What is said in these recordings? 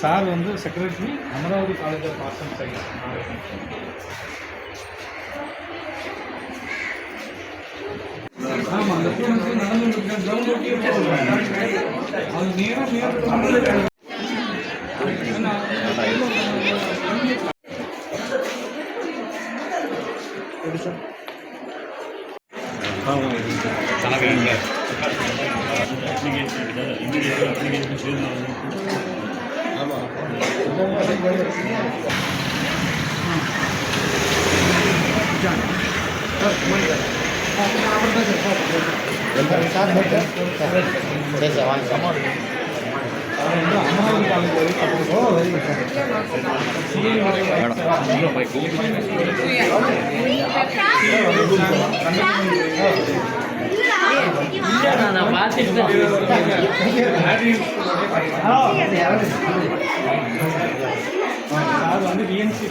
Sir வந்து secretary Amaravathi college of arts and science ஆமாம் அந்த ஸ்டூடெண்ட்ஸ் நடந்து அது நேரம் நேரம் அவர் வந்து அமராவதி காலேஜ் வரைக்கும் ஓ வெரி நான் பார்த்துட்டு சார் வந்து விஎன்சி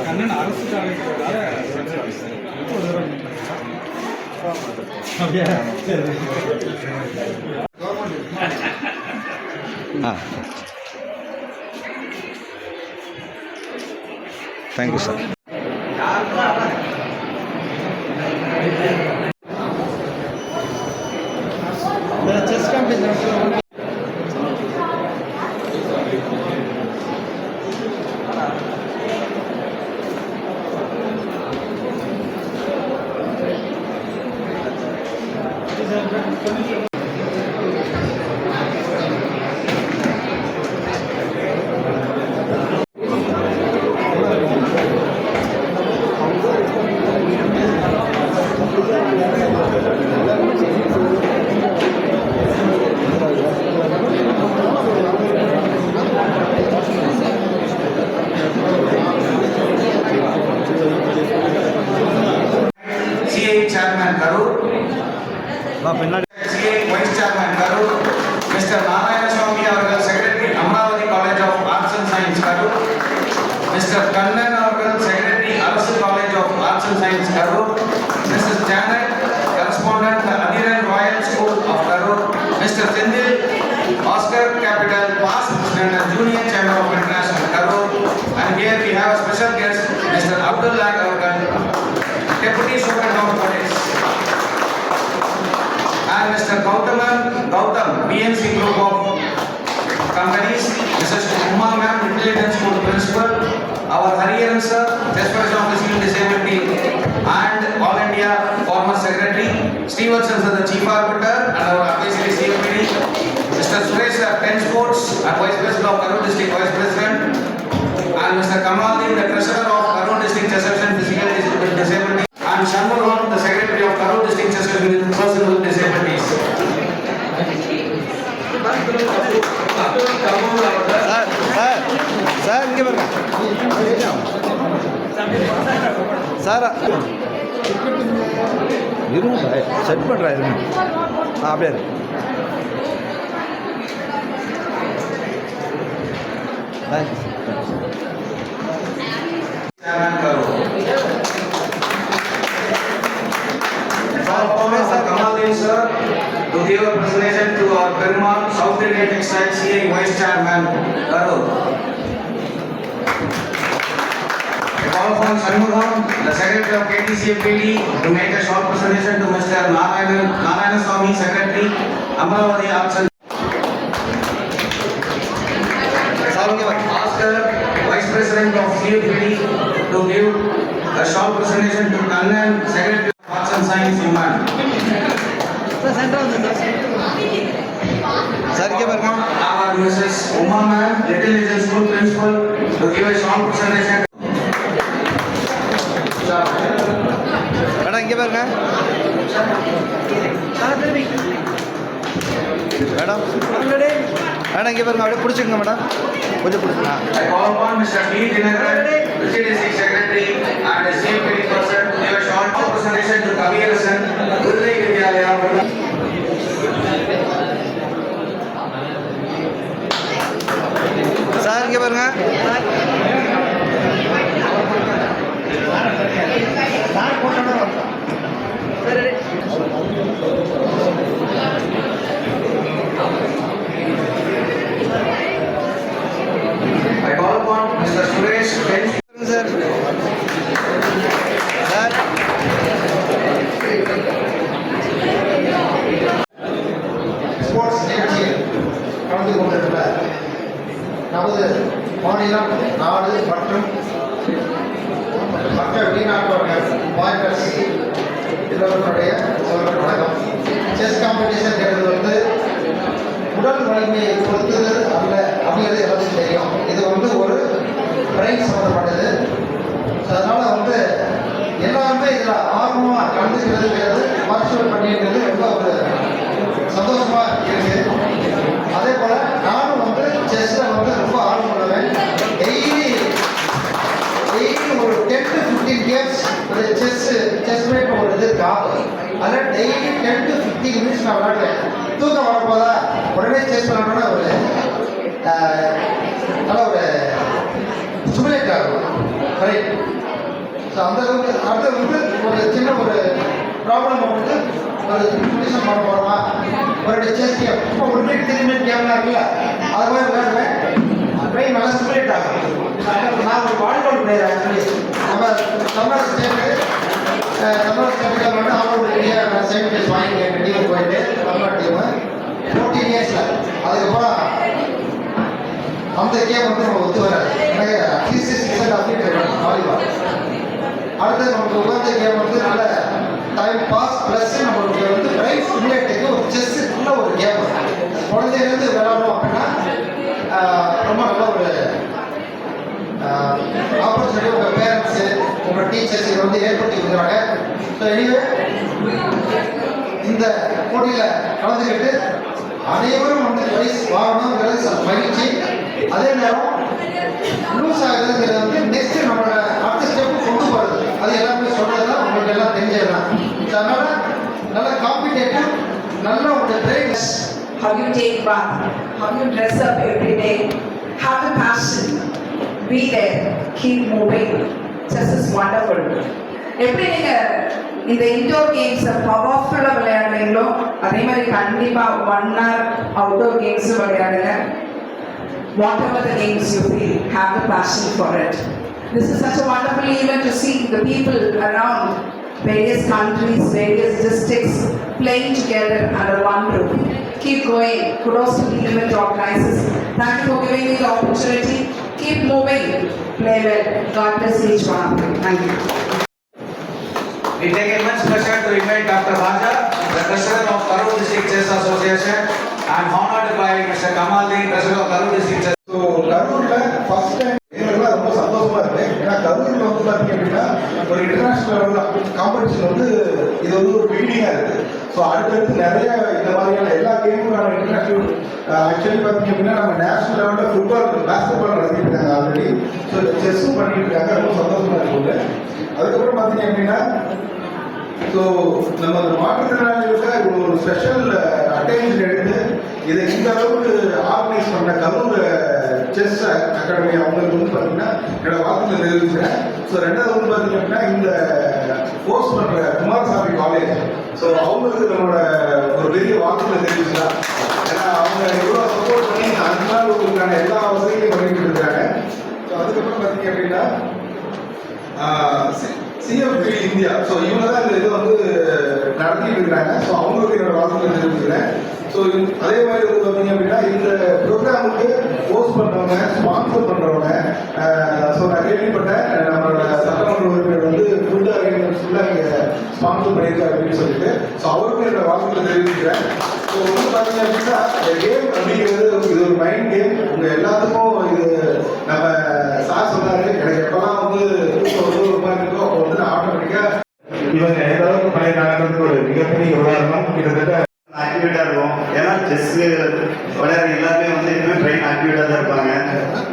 கண்ணன் அரசு காலேஜோட அப்படியா சரி ஆ thank you sir va a penal. Sir, Special of Physical Disability, and All India Former Secretary, Stevenson Sir, the Chief Arbiter, and our advisory CFPD, Mr. Suresh 10 Sports, and Vice President of Karur District Vice President, and Mr. Kamaluddin, the Treasurer of Karur District Exception Physical Disability, sir இங்கே பாருங்க sir இருங்க set பண்ணுறா இருங்க ஆ அப்படியே இரு. Thank you, sir. Thank you. Chairman Karur. Call upon Sir Kamaluddin sir to give a presentation to our Perumal South Indian Textile CA Vice Chairman Karur. call from Shanmugam, the Secretary of KTCFKD, to make a short presentation to Mr. Narayanan, Swami, Secretary, Amravati Arts Vice President of CFPD to give a short presentation to Kannan, Secretary of Arts and Science, Human. Sir, Mrs. Uma ma'am, Little Angel School Principal, to give a short presentation. Madam? Madam இங்கே பாருங்க அப்படியே பிடிச்சிக்கங்க madam. கொஞ்சம் பிடிச்சிங்க sir இங்கே பாருங்க. Sir B. சரி I call upon Mr. Suresh Bench. Fifteen minutes விளையாடுவேன் தூக்கம் வரப்போதா? உடனே சேஸ் பண்ணணும்னா ஒரு நல்ல ஒரு ஸ்டிமுலேட் ஆகும் ரைட் ஸோ அந்த அளவுக்கு அடுத்தது வந்து ஒரு சின்ன ஒரு ப்ராப்ளம் வந்து ஒரு சொல்யூஷன் பண்ண போகிறோமா ஒரு செஸ் கேம் இப்போ ஒரு மினிட் த்ரீ மினிட் கேம்லாம் இருக்குல்ல அது மாதிரி விளையாடுவேன் பிரெயின் நல்லா ஸ்டிமுலேட் ஆகும் நான் ஒரு வாலிபால் பிளேயர் ஆக்சுவலி நம்ம தமிழ்நாடு ஸ்டேட்டு தமிழ்நாடு ஸ்டேட்டுக்கு வந்து நான் வாங்கி டீம் போயிட்டு தமிழ்நாடு டீமு ஃபோர்டீன் இயர்ஸில் அதுக்கப்புறம் அந்த கேம் வந்து நம்ம ஒத்து வராது எனக்கு at least six and half volleyball அடுத்து நமக்கு உகந்த கேம் வந்து நல்ல டைம் பாஸ் ப்ளஸ் நம்மளுக்கு வந்து பிரைட் ஸ்டிமுலேட்டுக்கு ஒரு செஸ் ஒரு கேம் குழந்தையிலேருந்து விளையாடணும் அப்படின்னா ரொம்ப நல்ல ஒரு ஆப்பர்ச்சுனிட்டி உங்கள் பேரண்ட்ஸு உங்கள் டீச்சர்ஸ் இதை வந்து ஏற்படுத்தி கொடுக்குறாங்க ஸோ எனிவே இந்த போட்டியில் கலந்துக்கிட்டு அனைவரும் வந்து பிரைஸ் வாங்கணுங்கிறது மகிழ்ச்சி. அதே நேரம் லூஸ் ஆகுதுங்கிறது வந்து நெக்ஸ்ட் நம்மளோட அடுத்த ஸ்டெப் கொண்டு போகிறது அது எல்லாருமே சொல்றது தான் உங்களுக்கு எல்லாம் தெரிஞ்சது தான் அதனால நல்ல காம்படிட்டிவ் நல்ல ஒரு brain how you take bath, how you dress up every day, have a passion, be there, keep moving. Chess is wonderful. எப்படி நீங்க இந்த இன்டோர் கேம்ஸ் பவர்ஃபுல்லா விளையாடுறீங்களோ அதே மாதிரி கண்டிப்பா ஒன் ஹவர் அவுட்டோர் கேம்ஸ் விளையாடுங்க whatever the games you feel have the passion for it this is such a wonderful event to see the people around various countries, various districts playing together under one roof. Keep going. Kudos to the event organizers. Thank you for giving me the opportunity. keep moving. Play well. God bless each one of you. Thank you. We take a much pleasure to invite Dr. Raja, the president of Karur District Chess Association. I am honored by Mr. Kamal Din, president of Karur District Chess. Association. So, Karur, first time ரொம்ப இருக்கு ஏன்னா கரூரில் வந்து பார்த்தீங்க அப்படின்னா ஒரு international லெவலில் competition வந்து இது வந்து ஒரு பில்டிங்காக இருக்கு ஸோ அடுத்தடுத்து நிறைய இந்த மாதிரியான எல்லா கேமுக்கான இன்டர்நேஷனல் ஆக்சுவலி பார்த்தீங்க அப்படின்னா நம்ம நேஷனல் லெவலில் ஃபுட்பால் பேஸ்கெட் பால் நடத்திட்டு இருக்காங்க ஆல்ரெடி ஸோ செஸ்ஸும் பண்ணிட்டு இருக்காங்க ரொம்ப சந்தோஷமா இருக்கு அதுக்கப்புறம் பார்த்தீங்க அப்படின்னா ஸோ நம்ம மாற்றுத்திறனாளிகளுக்கு ஒரு ஸ்பெஷல் அட்டென்ஷன் எடுத்து இதை இந்த அளவுக்கு ஆர்கனைஸ் பண்ண கரூர் செஸ் அகாடமி அவங்களுக்கு வந்து பார்த்தீங்கன்னா என்னோட வாழ்த்துக்களை தெரிவிக்கிறேன் ஸோ ரெண்டாவது வந்து பார்த்தீங்க அப்படின்னா இந்த கோர்ஸ் பண்ணுற குமாரசாமி காலேஜ் ஸோ அவங்களுக்கு நம்மளோட ஒரு பெரிய வாழ்த்துக்களை தெரிவிக்கலாம் ஏன்னா அவங்க எவ்வளோ சப்போர்ட் பண்ணி இந்த அஞ்சு நாள் உங்களுக்கான எல்லா வசதியும் பண்ணிட்டு இருக்காங்க. ஸோ அதுக்கப்புறம் பார்த்தீங்க அப்படின்னா சிஎஃப்டி இந்தியா ஸோ இவங்க தான் இந்த இதை வந்து நடத்திட்டு இருக்காங்க. ஸோ அவங்களுக்கு என்னோட வாழ்த்துக்களை தெரிவிக்கிறேன் ஸோ அதே மாதிரி வந்து பார்த்தீங்க அப்படின்னா இந்த ப்ரோக்ராமுக்கு போஸ்ட் பண்ணுறவங்க ஸ்பான்சர் பண்ணுறவங்க ஸோ நான் கேள்விப்பட்டேன். நம்மளோட சட்டமன்ற உறுப்பினர் வந்து ஃபுட் அரேஞ்ச்மெண்ட்ஸ் ஃபுல்லாக இங்கே ஸ்பான்சர் பண்ணியிருக்காரு அப்படின்னு சொல்லிட்டு. ஸோ அவருக்கும் என்னோட வாழ்த்துக்களை தெரிவிக்கிறேன் ஸோ வந்து பார்த்தீங்க அப்படின்னா இந்த கேம் அப்படிங்கிறது இது ஒரு மைண்ட் கேம் உங்கள் எல்லாத்துக்கும் இது நம்ம சார் சொன்னாரு. எனக்கு எப்பெல்லாம் வந்து தூக்கம் ஒரு இருக்கோ அப்போ வந்து நான் ஆட்டோமேட்டிக்காக இவங்க எந்த அளவுக்கு பண்ணியிருக்காங்கிறது ஒரு மிகப்பெரிய உதாரணம்? கிட்டத்தட்ட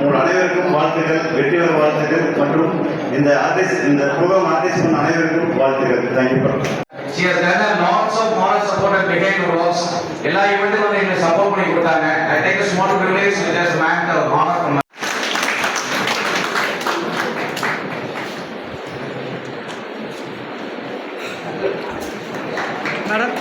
உங்கள் அனைவருக்கும் வாழ்த்துக்கள் வெற்றியோர் வாழ்த்துக்கள் மற்றும் இந்த ஆர்டிஸ்ட் இந்த ப்ரோக்ராம் ஆர்டிஸ்ட் அனைவருக்கும் வாழ்த்துக்கள். Thank you She has done a lots of moral support and behind the எல்லா ஈவெண்ட்டுக்கும் வந்து எங்களுக்கு சப்போர்ட் பண்ணி கொடுத்தாங்க. I take a small privilege with us man to honour from madam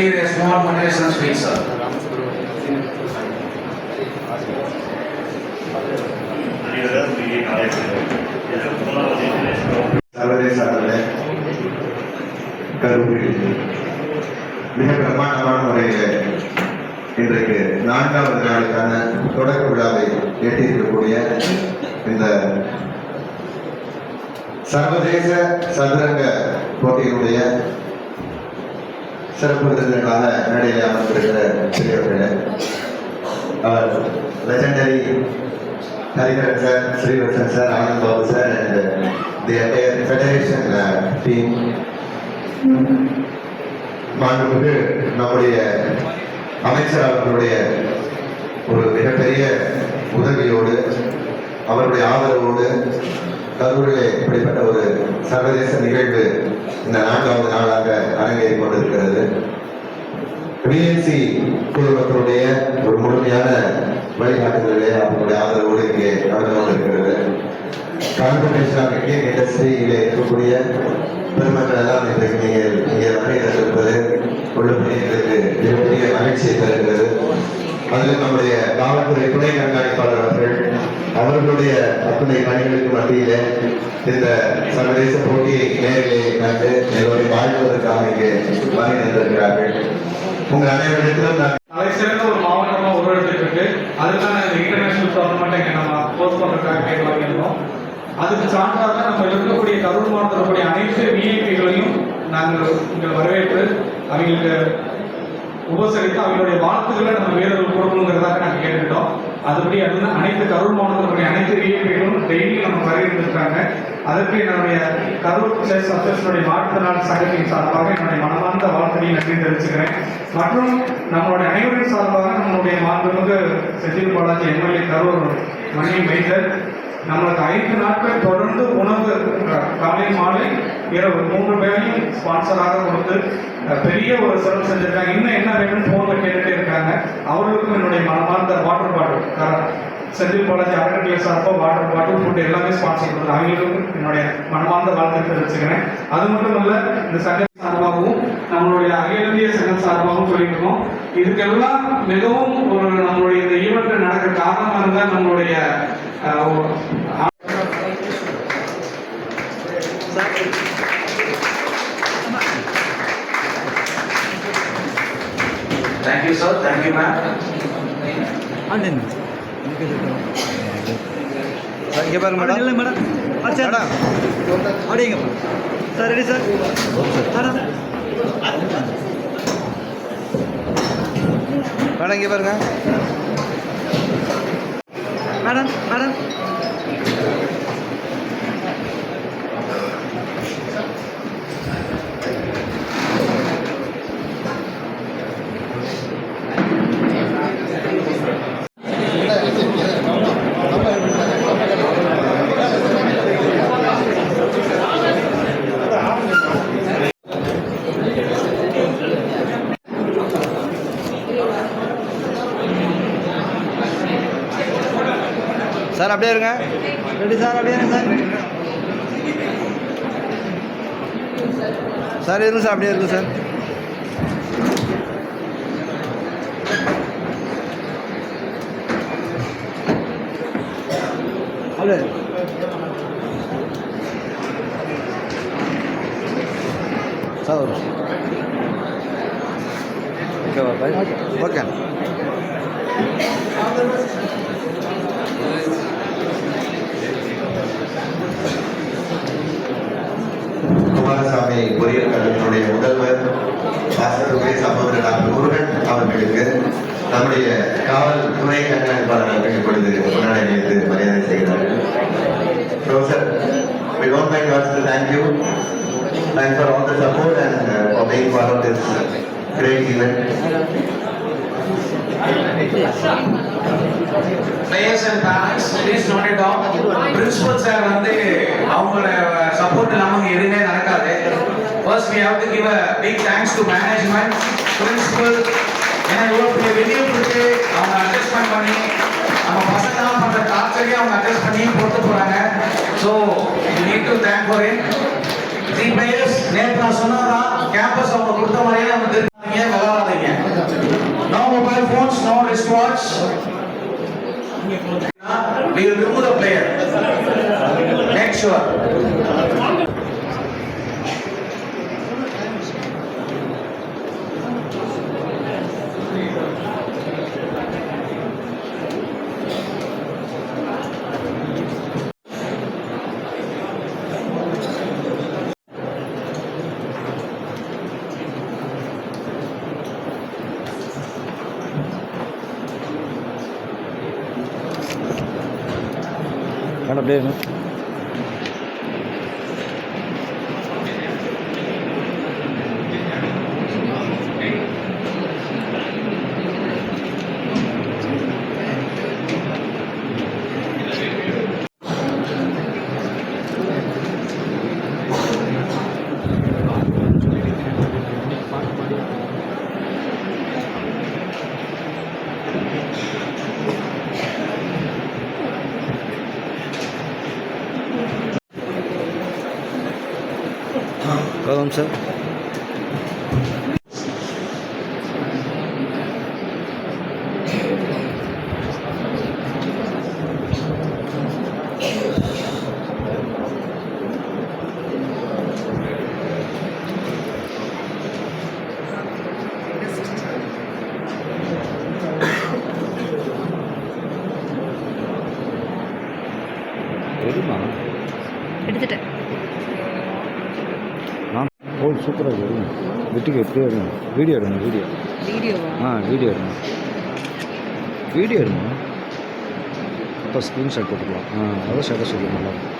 deliver a small motivation speech, சர்வதேச அளவில் கருவூரில் மிக பிரமாண்டமான முறையில் இன்றைக்கு நான்காவது நாளுக்கான தொடக்க விழாவை எட்டியிருக்கக்கூடிய இந்த சர்வதேச சதுரங்க போட்டியினுடைய சிறப்பு விருந்தினர்களாக மேடையில் அமர்ந்திருக்கிற பெரியவர்களே அவர் legendary Hariharan sir Srivasan sir Anand Babu sir and the entire federation team மாண்புமிகு நம்முடைய அமைச்சர் அவர்களுடைய ஒரு மிகப்பெரிய உதவியோடு அவருடைய ஆதரவோடு கரூரிலே இப்படிப்பட்ட ஒரு சர்வதேச நிகழ்வு இந்த நான்காவது நாளாக அரங்கேறி கொண்டிருக்கிறது. பிஎன்சி குழுமத்தினுடைய ஒரு முழுமையான வழிகாட்டுதலே அவர்களுடைய ஆதரவோடு இங்கே நடந்து கொண்டிருக்கிறது. கான்ஃபர்மேஷன் ஆஃப் இந்தியன் இண்டஸ்ட்ரியிலே இருக்கக்கூடிய பெருமக்கள் எல்லாம் இன்றைக்கு நீங்கள் இங்கே வருகை தந்திருப்பது உள்ளபடி எங்களுக்கு மிகப்பெரிய மகிழ்ச்சியை தருகிறது. அதில் நம்முடைய காவல்துறை துணை கண்காணிப்பாளர் அவர்கள் அவர்களுடைய அத்துணை பணிகளுக்கு மத்தியிலே இந்த சர்வதேச போட்டியை நேரிலே கண்டு எல்லோரையும் வாழ்வதற்காக இங்கே வருகை நின்றிருக்கிறார்கள் உங்கள் அனைவரிடத்திலும் நான் தலை சிறந்த ஒரு மாவட்டமா உருவெடுத்துட்டு இருக்கு அதுக்கான இந்த இன்டர்நேஷனல் டோர்னமெண்ட் இங்க நம்ம போஸ்ட் பண்றதுக்காக கேட்டு வாங்கியிருந்தோம் அதுக்கு சான்றாக நம்ம இருக்கக்கூடிய கரூர் மாவட்டத்தில் இருக்கக்கூடிய அனைத்து விஐபிகளையும் நாங்கள் இங்கே வரவேற்று அவங்களுக்கு உபசரித்து அவங்களுடைய வாழ்த்துக்களை நம்ம வீரர்கள் கொடுக்கணுங்கிறதாக நாங்கள் கேட்டுக்கிட்டோம். அதுபடி அது அனைத்து கரூர் மாவட்டத்தில் அனைத்து விஐபிகளும் டெய்லி நம்ம வரையிருந்திருக்காங்க அதற்கு என்னுடைய கரூர் செஸ் அசோசியனுடைய நாள் சங்கத்தின் சார்பாக என்னுடைய மனமார்ந்த வாழ்த்தையை நன்றி தெரிவிச்சுக்கிறேன். மற்றும் நம்மளுடைய அனைவரின் சார்பாக நம்மளுடைய மாண்புமிகு செந்தில் பாலாஜி எம்எல்ஏ கரூர் மணி மைந்தர் நம்மளுக்கு ஐந்து நாட்கள் தொடர்ந்து உணவு காலை மாலை இரவு மூன்று பேரையும் ஸ்பான்சராக கொடுத்து பெரிய ஒரு சிறப்பு செஞ்சிருக்காங்க. இன்னும் என்ன வேணும்னு ஃபோனில் கேட்டுட்டே இருக்காங்க. அவர்களுக்கும் என்னுடைய மனமார்ந்த வாட்டர் பாட்டில் செந்தில் பாலாஜி அறக்கட்டளை சார்பாக வாட்டர் பாட்டில் ஃபுட் எல்லாமே ஸ்பான்சர் பண்ணுறது அவங்களுக்கும் என்னுடைய மனமார்ந்த வாழ்த்து தெரிவிச்சுக்கிறேன். அது மட்டும் இல்ல இந்த சங்க சார்பாகவும் நம்மளுடைய அகில இந்திய சங்கம் சார்பாகவும் சொல்லியிருக்கோம் இதுக்கெல்லாம் மிகவும் ஒரு நம்மளுடைய இந்த ஈவெண்ட் நடக்க காரணமாக இருந்தால் நம்மளுடைய அஹ், ஒரு Thank you, sir. Thank you, ma'am. Sir இங்கே பாருங்க மேடம் மேடம் மேடம் அப்படிங்க sir ready sir madam madam இங்கே பாருங்க மேடம் மேடம் சார் அப்படியே இருங்க ரெடி சார் அப்படியே இருங்க சார் சார் இருங்க சார் அப்படியே இருங்க சார் அப்படியே சார் ஒரு ஓகேவா பாய் ஓகே பாசத்துறை சகோதரர் டாக்டர் முருகன் அவர்களுக்கு நம்முடைய காவல் துணை கண்காணிப்பாளர் அவர்கள் இப்பொழுது முன்னாடி வைத்து மரியாதை செய்கிறார்கள் professor we don't mind wants to thank you thanks for all the support and uh, for being part of this great event Players and parents, it is not it down. Principal sir வந்து அவங்களோட support இல்லாம இங்க எதுவுமே நடக்காது. First, we have to give a big thanks to management, principal. ஏன்னா இவ்வளோ பெரிய வெளியே கொடுத்து அவங்க அட்ஜஸ்ட்மெண்ட் பண்ணி நம்ம பசங்க தான் பண்ணுற டார்ச்சரையும் அவங்க அட்ஜஸ்ட் பண்ணி கொடுத்து போகிறாங்க so need to thank for it three players நேற்று நான் சொன்னதான் கேம்பஸ் அவங்க கொடுத்த மாதிரியே நம்ம திரும்பிங்க விளாடாதீங்க no mobile phones no wrist watch We will remove the player. Madam அப்படியே இருங்க. கௌதம் சார் வீட்டுக்கு எப்படியே எடுங்க வீடியோ எடுங்க வீடியோ. ஆ வீடியோ எடுங்க. வீடியோ எடுங்க. அப்போ ஸ்க்ரீன்ஷாட் போட்டுக்கலாம். ஆ அதான் ஸ்டேட்டஸ் சொல்லி நல்லா இருக்கும்.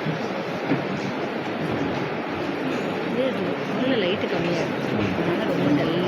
லைட்டு கம்மியாக ரொம்ப நல்லா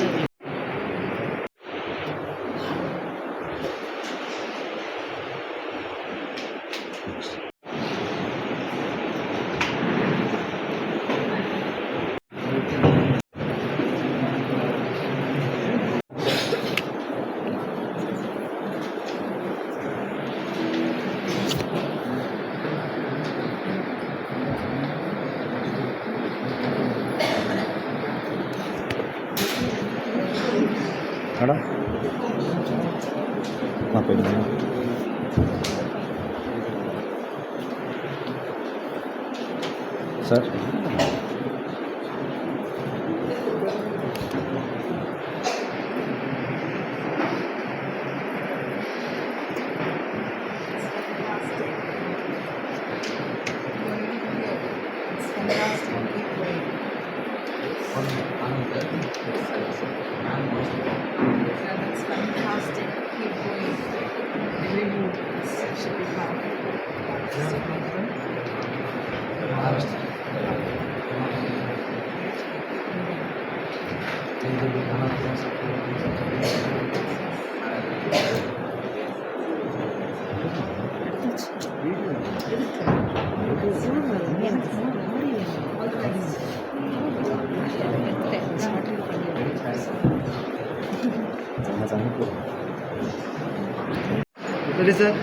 மேடம் நான் போயிடுங்க sir That's fantastic. Keep going. Every move should be powerful. Ready sir